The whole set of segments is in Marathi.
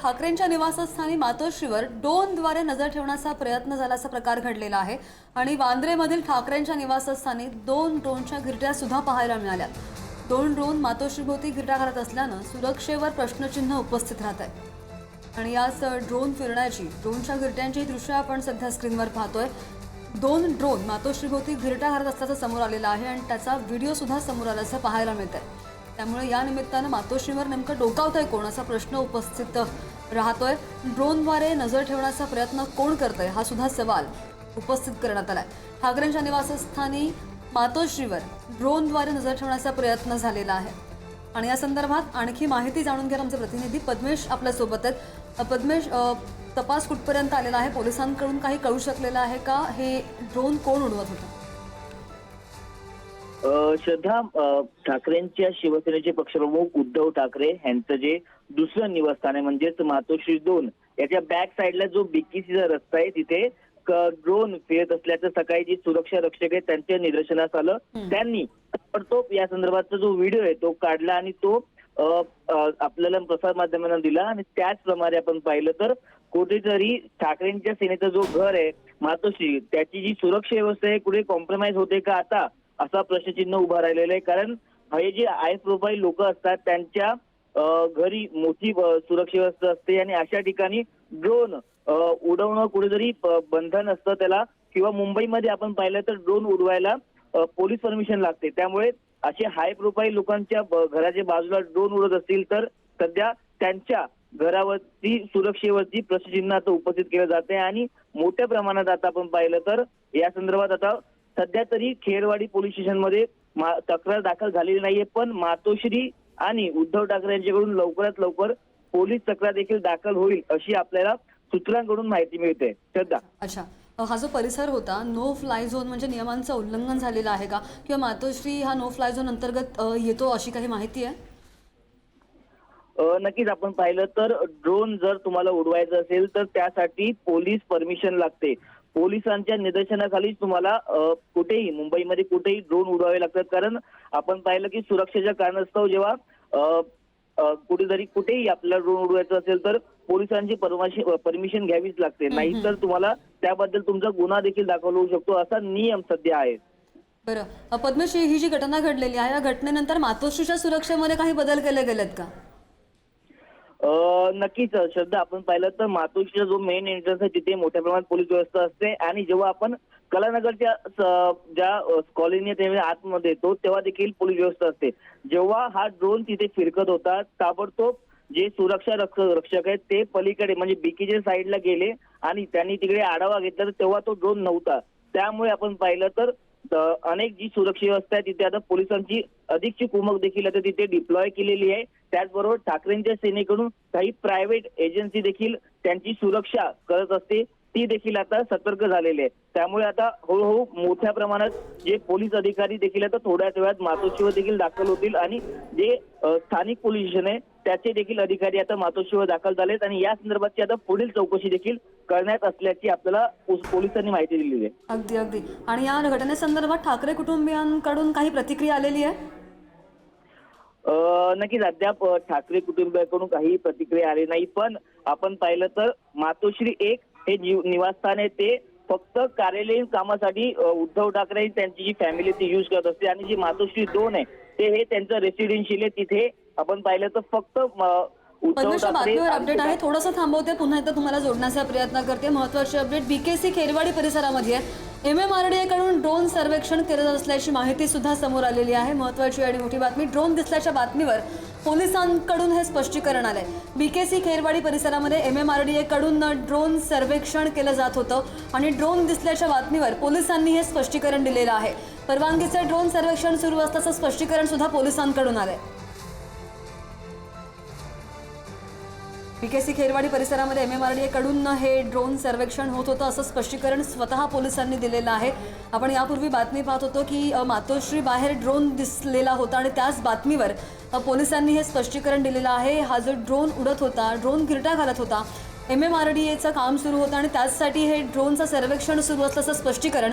ठाकरेंच्या निवासस्थानी मातोश्रीवर ड्रोनद्वारे नजर ठेवण्याचा प्रयत्न झाल्याचा प्रकार घडलेला आहे आणि वांद्रेमधील ठाकरेंच्या निवासस्थानी दोन ड्रोनच्या गिरट्या सुद्धा पाहायला मिळाल्या दोन ड्रोन मातोश्रीभोवती गिरट्या घालत असल्यानं सुरक्षेवर प्रश्नचिन्ह उपस्थित राहत आहे आणि याच ड्रोन फिरण्याची ड्रोनच्या गिरट्यांची दृश्य आपण सध्या स्क्रीनवर पाहतोय. दोन ड्रोन मातोश्रीभोवती गिरट्या घालत असल्याचं समोर आलेलं आहे आणि त्याचा व्हिडिओ सुद्धा समोर आल्याचं पाहायला मिळत आहे त्यामुळे या निमित्तानं मातोश्रीवर नेमकं डोकावतंय कोण असा प्रश्न उपस्थित राहतोय. ड्रोनद्वारे नजर ठेवण्याचा प्रयत्न कोण करतंय हा सुद्धा सवाल उपस्थित करण्यात आलाय. ठाकरेंच्या निवासस्थानी मातोश्रीवर ड्रोनद्वारे नजर ठेवण्याचा प्रयत्न झालेला आहे. आणि या संदर्भात आणखी माहिती जाणून घ्यायला आमचे प्रतिनिधी पद्मेश आपल्यासोबत आहेत. पद्मेश तपास कुठपर्यंत आलेला आहे? पोलिसांकडून काही कळू शकलेलं आहे का? हे ड्रोन कोण उडवत होतं? श्रद्धा ठाकरेंच्या शिवसेनेचे पक्षप्रमुख उद्धव ठाकरे यांचं जे दुसरं निवासस्थान आहे म्हणजेच मातोश्री दोन याच्या बॅक साईडला जो बिकीसीचा रस्ता आहे तिथे ड्रोन फिरत असल्याचं सकाळी जी सुरक्षा रक्षक आहेत त्यांच्या निदर्शनास आलं. त्यांनी ताबडतोब या संदर्भातचा जो व्हिडिओ आहे तो काढला आणि तो आपल्याला प्रसार माध्यमांना दिला आणि त्याचप्रमाणे आपण पाहिलं तर कुठेतरी ठाकरेंच्या सेनेचं जो घर आहे मातोश्री त्याची जी सुरक्षा व्यवस्था आहे कुठे कॉम्प्रोमाइज होते का आता? असा प्रश्नचिन्ह उभा राहिलेला आहे. कारण हे जे आय प्रोफाईल लोक असतात त्यांच्या घरी मोठी सुरक्षा व्यवस्था असते आणि अशा ठिकाणी ड्रोन उडवणं कुठेतरी बंधन असतं त्याला. किंवा मुंबईमध्ये आपण पाहिलं तर ड्रोन उडवायला पोलीस परमिशन लागते. त्यामुळे असे हाय प्रोफाईल लोकांच्या घराच्या बाजूला ड्रोन उडत असतील तर सध्या त्यांच्या घरावरती सुरक्षेवरती प्रश्नचिन्ह आता उपस्थित केलं जाते आणि मोठ्या प्रमाणात आता आपण पाहिलं तर या संदर्भात आता सध्या तरी खेरवाडी पोलीस स्टेशनमध्ये तक्रार दाखल झालेली नाहीये पण मातोश्री आणि उद्धव ठाकरे यांच्याकडून लवकरात लवकर पोलीस तक्रार देखील दाखल होईल अशी आपल्याला सूत्रांकडून माहिती मिळते. श्रद्धा. अच्छा. हा जो परिसर होता नो फ्लाय झोन म्हणजे नियमांचं उल्लंघन झालेलं आहे का? किंवा मातोश्री हा नो फ्लाय झोन अंतर्गत येतो अशी काही माहिती आहे? नक्कीच आपण पाहिलं तर ड्रोन जर तुम्हाला उडवायचं असेल तर त्यासाठी पोलीस परमिशन लागते. पोलिसांच्या निदर्शनाखालीच तुम्हाला कुठेही मुंबईमध्ये कुठेही ड्रोन उडवावे लागतात. कारण आपण पाहिलं की सुरक्षेच्या कारणास्तव जेव्हा कुठेतरी कुठेही आपल्याला ड्रोन उडवायचं असेल तर पोलिसांची परमिशन परमिशन घ्यावीच लागते. नाहीतर तुम्हाला त्याबद्दल तुमचा गुन्हा देखील दाखल होऊ शकतो. असा नियम सध्या आहे. बरं. पद्मश्री ही जी घटना घडलेली आहे या घटनेनंतर मातोश्रीच्या सुरक्षेमध्ये काही बदल केले गेलेत का? नक्कीच श्रद्धा आपण पाहिलं तर मातोश्रीचा जो मेन एंट्रन्स आहे तिथे मोठ्या प्रमाणात पोलीस व्यवस्था असते. आणि जेव्हा आपण कलानगरच्या ज्या कॉलनी आहे आतमध्ये येतो तेव्हा देखील पोलीस व्यवस्था असते. जेव्हा हा ड्रोन तिथे फिरकत होता ताबडतोब जे सुरक्षा रक्षक आहेत ते पलीकडे म्हणजे बिकीच्या साईडला गेले आणि त्यांनी तिकडे आढावा घेतला तर तेव्हा तो ड्रोन नव्हता. त्यामुळे आपण पाहिलं तर अनेक जी सुरक्षा व्यवस्था आहे तिथे आता पोलिसांची अधिकची कुमक देखील आता तिथे डिप्लॉय केलेली आहे. त्याचबरोबर ठाकरेंच्या सेनेकडून काही प्रायव्हेट एजन्सी देखील त्यांची सुरक्षा करत असते. ती देखील आता सतर्क झालेली आहे. त्यामुळे आता हळूहळू मोठ्या प्रमाणात जे पोलीस अधिकारी देखील आता थोड्याच वेळात मातोश्रीवर देखील दाखल होतील आणि जे स्थानिक पोलीस स्टेशन आहे त्याचे देखील अधिकारी आता मातोश्रीवर दाखल झालेत आणि या संदर्भातची आता पुढील चौकशी देखील करण्यात असल्याची आपल्याला पोलिसांनी माहिती दिलेली आहे. अगदी अगदी. आणि या घटनेसंदर्भात ठाकरे कुटुंबियांकडून काही प्रतिक्रिया आलेली आहे? नक्कीच अद्याप ठाकरे कुटुंबियाकडून काही प्रतिक्रिया आली नाही पण आपण पाहिलं तर मातोश्री एक हे जीव- निवासस्थान आहे. ते फक्त कार्यालयीन कामासाठी उद्धव ठाकरे त्यांची जी फॅमिली ती युज करत असते. आणि जी मातोश्री दोन आहे ते हे त्यांचं रेसिडेन्शियल आहे. तिथे आपण पाहिलं तर फक्त बातमीवर अपडेट आहे. थोडंसं थांबवते पुन्हा एकदा तुम्हाला जोडण्याचा प्रयत्न करते. महत्वाची अपडेट बीकेसी खेरवाडी परिसरामध्ये एम एम आर डी कडून ड्रोन सर्वेक्षण केलं जात असल्याची माहिती सुद्धा समोर आलेली आहे. महत्वाची आणि मोठी बातमी ड्रोन दिसल्याच्या बातमीवर पोलिसांकडून हे स्पष्टीकरण आलंय. बीकेसी खेरवाडी परिसरामध्ये एम एम आर डी कडून ड्रोन सर्वेक्षण केलं जात होतं आणि ड्रोन दिसल्याच्या बातमीवर पोलिसांनी हे स्पष्टीकरण दिलेलं आहे. परवानगीचे ड्रोन सर्वेक्षण सुरू असल्याचं स्पष्टीकरण सुद्धा पोलिसांकडून आलंय. पीकेसी खेरवाडी परिसरामध्ये एम एम आर डी कडून हे ड्रोन सर्वेक्षण होत होतं असं स्पष्टीकरण स्वतः पोलिसांनी दिलेलं आहे. आपण यापूर्वी बातमी पाहत होतो की मातोश्री बाहेर ड्रोन दिसलेला होता आणि त्याच बातमीवर पोलिसांनी हे स्पष्टीकरण दिलेलं आहे. हा जो ड्रोन उडत होता ड्रोन गिरटा घालत होता एम एम आर डी एचं काम सुरू होतं आणि त्याचसाठी हे ड्रोनचं सर्वेक्षण सुरू असल्याचं स्पष्टीकरण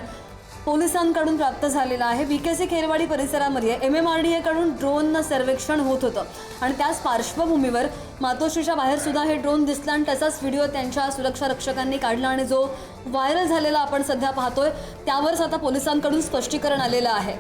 पोलिसांकडून प्राप्त झालेला आहे. विकेसी खेरवाडी परिसरामध्ये एम एम आर डी एकडून ड्रोननं सर्वेक्षण होत होतं. आणि त्याच पार्श्वभूमीवर मातोश्रीच्या बाहेर सुद्धा हे ड्रोन दिसला आणि त्याचाच व्हिडिओ त्यांच्या सुरक्षा रक्षकांनी काढला आणि जो व्हायरल झालेला आपण सध्या पाहतोय त्यावरच आता पोलिसांकडून स्पष्टीकरण आलेलं आहे.